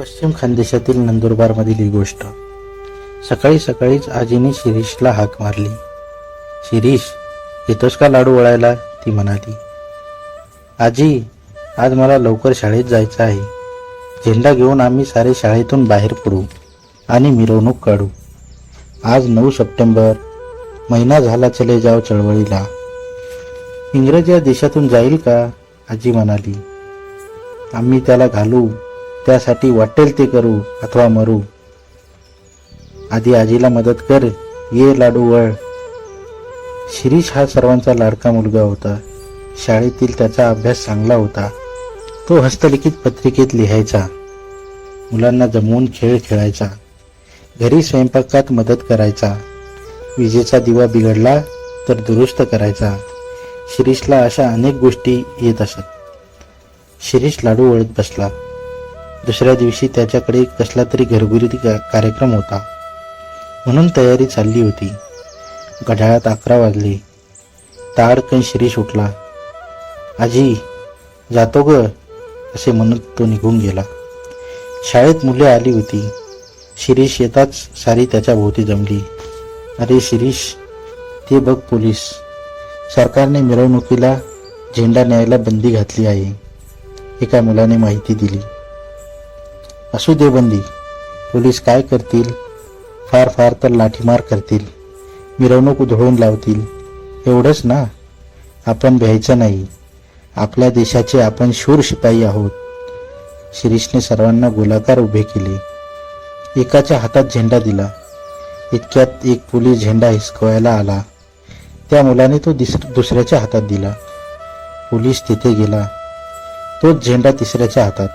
पश्चिम खानदेशातील नंदुरबारमधील ही गोष्ट. सकाळी सकाळीच आजीने शिरीषला हाक मारली. शिरीष येतोस का लाडू वळायला? ती म्हणाली. आजी आज मला लवकर शाळेत जायचं आहे. झेंडा घेऊन आम्ही सारे शाळेतून बाहेर पडू आणि मिरवणूक काढू. आज नऊ सप्टेंबर महिना झाला चले जाव चळवळीला. इंग्रज या देशातून जाईल का? आजी म्हणाली. आम्ही त्याला घालू. त्यासाठी वाटेल ते करू अथवा मरू. आधी आजीला मदत कर ये लाडू वळ. शिरीष हा सर्वांचा लाडका मुलगा होता. शाळेतील त्याचा अभ्यास चांगला होता. तो हस्तलिखित पत्रिकेत लिहायचा. मुलांना जमवून खेळ खेळायचा. घरी स्वयंपाकात मदत करायचा. विजेचा दिवा बिघडला तर दुरुस्त करायचा. शिरीषला अशा अनेक गोष्टी येत असत. शिरीष लाडू वळत बसला. दुसऱ्या दिवशी त्याच्याकडे कसला तरी घरगुती का- कार्यक्रम होता. म्हणून तयारी चालली होती. घड्याळात अकरा वाजले. ताडकन शिरीष उठला. आजी जातो ग असे म्हणत तो निघून गेला. शाळेत मुले आली होती. शिरीष येताच सारी त्याच्या भोवती जमली. अरे शिरीष ते बघ पोलीस. सरकारने मिरवणुकीला झेंडा न्यायला बंदी घातली आहे. एका मुलाने माहिती दिली. असू दे बंदी. पोलीस काय करतील? फार फार तर लाठीमार करतील. मिरवणूक उधळून लावतील. एवढंच ना? आपण भ्यायचं नाही. आपल्या देशाचे आपण शूर शिपाई आहोत. शिरीषने सर्वांना गोलाकार उभे केले. एकाच्या हातात झेंडा दिला. इतक्यात एक पोलीस झेंडा हिसकवायला आला. त्या मुलाने तो दिस दुसऱ्याच्या हातात दिला. पोलीस तिथे गेला. तोच झेंडा तिसऱ्याच्या हातात.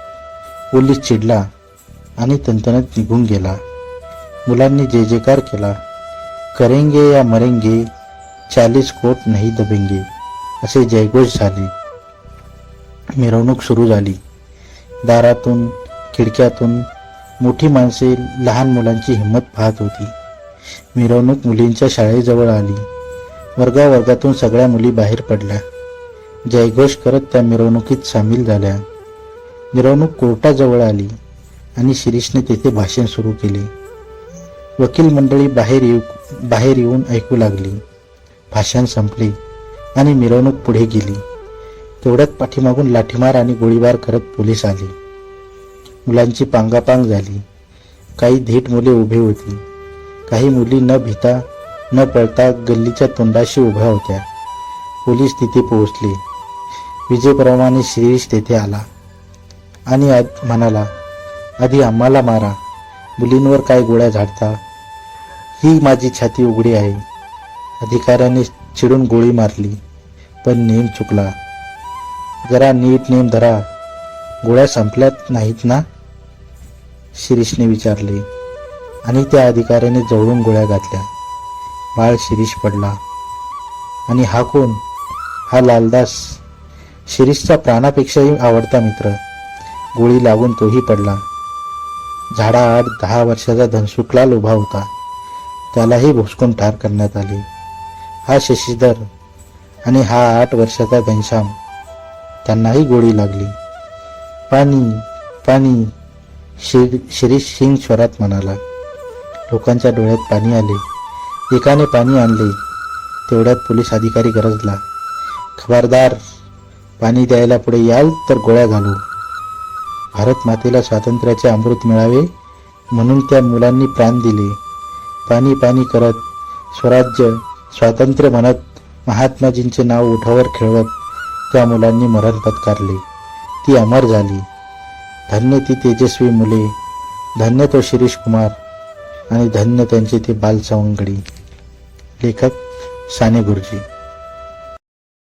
पोलीस चिडला. आणि तंतनत निघून गेला. मुलांनी जय जयकार केला करेंगे या मरेंगे चालीस कोट नाही दबेंगे असे जयघोष झाले. मिरवणूक सुरू झाली. दारातून खिडक्यातून मोठी माणसे लहान मुलांची हिंमत पाहत होती. मिरवणूक मुलींच्या शाळेजवळ आली. वर्गावर्गातून सगळ्या मुली बाहेर पडल्या. जयघोष करत त्या मिरवणुकीत सामील झाल्या. मिरवणूक कोर्टाजवळ आली. आणि शिरीषने तेथे भाषण सुरू केले. वकील मंडळी बाहेर येऊ बाहेर येऊन ऐकू लागली. भाषण संपले आणि मिरवणूक पुढे गेली. तेवढ्यात पाठीमागून लाठीमार आणि गोळीबार करत पोलीस आले. मुलांची पांगापांग झाली. काही धीट मुले उभे होती. काही मुली न भिता न पळता गल्लीच्या तोंडाशी उभ्या होत्या. पोलीस तिथे पोहोचले. विजेप्रमाणे शिरीष तेथे आला आणि आज म्हणाला आधी आम्हाला मारा. मुलींवर काय गोळ्या झाडता? ही माझी छाती उघडी आहे. अधिकाऱ्याने चिडून गोळी मारली पण नेम चुकला. जरा नीट नेम धरा. गोळ्या संपल्यात नाहीत ना? शिरीषने विचारले. आणि त्या अधिकाऱ्याने जवळून गोळ्या घातल्या. बाळ शिरीष पडला. आणि हा कोण? हा लालदास. शिरीषचा प्राणापेक्षाही आवडता मित्र. गोळी लागून तोही पडला. झाडाआड दहा वर्षाचा धनसुखलाल उभा होता. त्यालाही भुसकून ठार करण्यात आले. हा शशीधर आणि हा आठ वर्षाचा घनश्याम त्यांनाही गोळी लागली. पाणी पाणी शिर शिरीष सिंग स्वरात म्हणाला. लोकांच्या डोळ्यात पाणी आले. एकाने पाणी आणले. तेवढ्यात पोलीस अधिकारी गरजला. खबरदार पाणी द्यायला पुढे याल तर गोळ्या घालू. भारत मातेला स्वातंत्र्याचे अमृत मिळावे म्हणून त्या मुलांनी प्राण दिले. पाणी पाणी करत स्वराज्य स्वातंत्र्य म्हणत महात्माजींचे नाव उठावर खेळवत त्या मुलांनी मरण पत्कारले. ती अमर झाली. धन्य ती तेजस्वी मुले धन्य तो शिरीष कुमार आणि धन्य त्यांचे ते बालसवंगडी. लेखक साने गुरुजी.